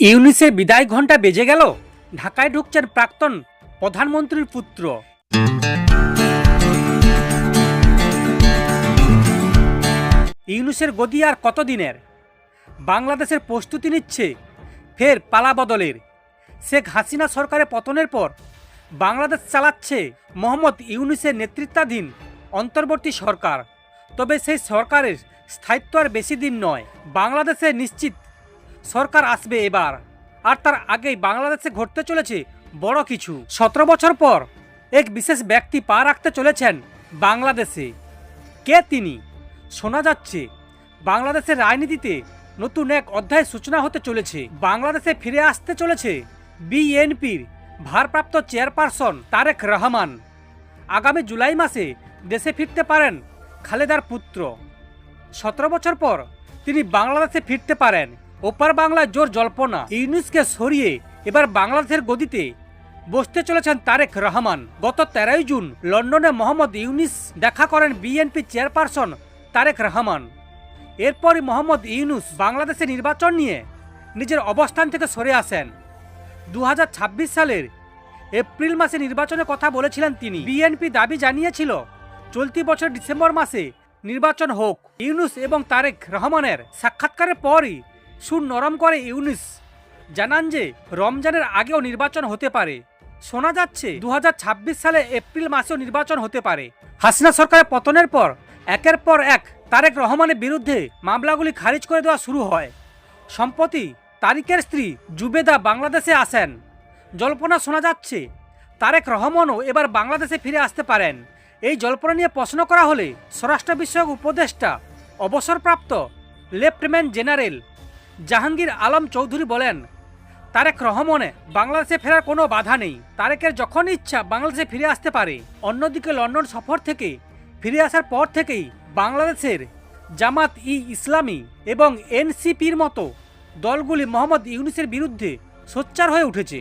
ইউনিসের বিদায় ঘণ্টা বেজে গেল। ঢাকায় ঢুকছেন প্রাক্তন প্রধানমন্ত্রীর পুত্র। ইউনুসের গদি আর কতদিনের? বাংলাদেশের প্রস্তুতি নিচ্ছে, ফের পালা বদলের। শেখ হাসিনা সরকারের পতনের পর বাংলাদেশ চালাচ্ছে মোহাম্মদ ইউনুসের নেতৃত্বাধীন অন্তর্বর্তী সরকার। তবে সেই সরকারের স্থায়িত্ব আর বেশি দিন নয়। বাংলাদেশে নিশ্চিত সরকার আসবে এবার। আর তার আগেই বাংলাদেশে ঘটতে চলেছে বড় কিছু। সতেরো বছর পর এক বিশেষ ব্যক্তি পা রাখতে চলেছেন বাংলাদেশে। কে তিনি? শোনা যাচ্ছে, বাংলাদেশের রাজনীতিতে নতুন এক অধ্যায় সূচনা হতে চলেছে। বাংলাদেশে ফিরে আসতে চলেছে বিএনপির ভারপ্রাপ্ত চেয়ারপারসন তারেক রহমান। আগামী জুলাই মাসে দেশে ফিরতে পারেন খালেদার পুত্র। সতেরো বছর পর তিনি বাংলাদেশে ফিরতে পারেন। ওপার বাংলায় জোর জল্পনা। ইউনুসকে সরিয়ে এবার বাংলাদেশের গদিতে বসতে চলেছেন তারেক রহমান। গত তেরোই জুন লন্ডনে মোহাম্মদ ইউনিস দেখা করেন বিএনপি চেয়ারপারসন তারেক রহমান। এরপরই মোহাম্মদ ইউনুস বাংলাদেশে নির্বাচন নিয়ে নিজের অবস্থান থেকে সরে আসেন। দু হাজার ছাব্বিশ সালের এপ্রিল মাসে নির্বাচনের কথা বলেছিলেন তিনি। বিএনপি দাবি জানিয়েছিল, চলতি বছর ডিসেম্বর মাসে নির্বাচন হোক। ইউনুস এবং তারেক রহমানের সাক্ষাৎকারের পরই সুর নরম করে ইউনিস। জানান যে, রমজানের আগেও নির্বাচন হতে পারে। শোনা যাচ্ছে দু হাজার ছাব্বিশ সালে এপ্রিল মাসেও নির্বাচন হতে পারে। হাসিনা সরকারের পতনের পর, একের পর এক তারেক রহমানের বিরুদ্ধে মামলাগুলি খারিজ করে দেওয়া শুরু হয়। সম্প্রতি তারিকের স্ত্রী জুবেদা বাংলাদেশে আসেন। জল্পনা শোনা যাচ্ছে, তারেক রহমানও এবার বাংলাদেশে ফিরে আসতে পারেন। এই জল্পনা নিয়ে প্রশ্ন করা হলে স্বরাষ্ট্র বিষয়ক উপদেষ্টা, অবসরপ্রাপ্ত লেফটেন্যান্ট জেনারেল জাহাঙ্গীর আলম চৌধুরী বলেন, তারেক রহমানে বাংলাদেশে ফেরার কোনো বাধা নেই। তারেকের যখন ইচ্ছা বাংলাদেশে ফিরে আসতে পারে। অন্যদিকে লন্ডন সফর থেকে ফিরে আসার পর থেকেই বাংলাদেশের জামাত ই ইসলামী এবং এনসিপির মতো দলগুলি মোহাম্মদ ইউনুসের বিরুদ্ধে সোচ্চার হয়ে উঠেছে।